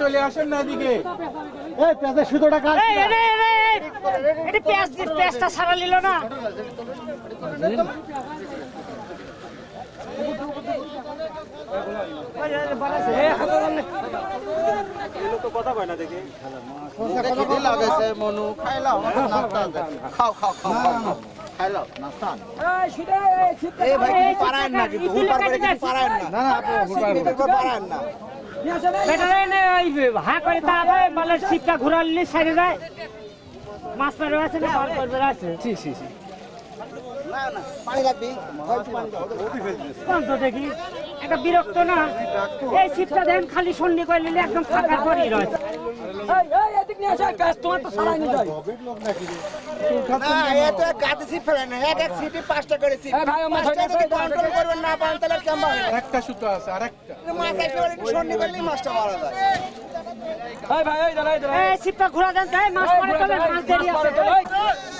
চলে আসেন না এদিকে এই প্যাকেট সুতোটা এটি পেঁয়াজ পেঁয়াজটা সারা নিল না মনু ঘুরালি সাইডে যায় মাছ মারে আছে না বাল করবে আছে জি জি জি দেখি। একটা বিরক্ত না? এই দেন খালি করে নিলে একদম ফাঁকা করি রয়েছে একটা সুতো আছে একটু মাছটা মারা যায় ঘুরা মাছ মারে মাছ দেরি আছে।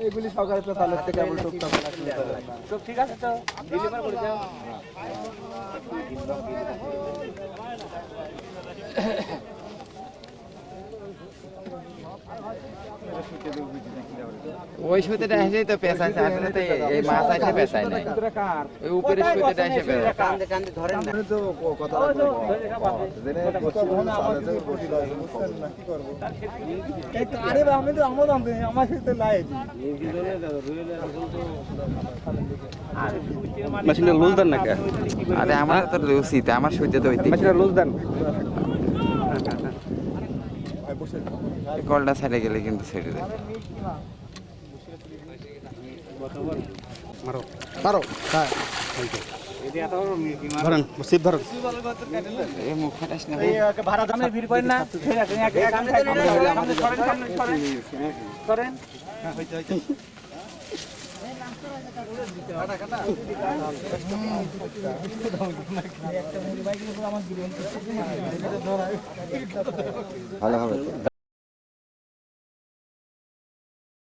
এইগুলি সকালে তো তালের থেকে আমি টুকটাক সব ঠিক আছে তো? ডেলিভার করে দাও ওই সুতিটা এসেই তো পেঁচাইছে আসলে তো এই- মাছ আসে পেঁচায় নাই। ওই উপরে সুতিটা এসে না মেশিনটা লুজ দেন নাকি? আরে আমার তো লুসিতে আমার সুইতে তো ওইদিকে মেশিনটা লুজ দেন। কলটা সাইডে গেলে কিন্তু ছেড়ে দেবে মারো হ্যাঁ ধরেন সিপ ধরেন এই মুখ ফাটাস না এই ভাড়া দামে ভিড় করেন না করেন ভালো হবে।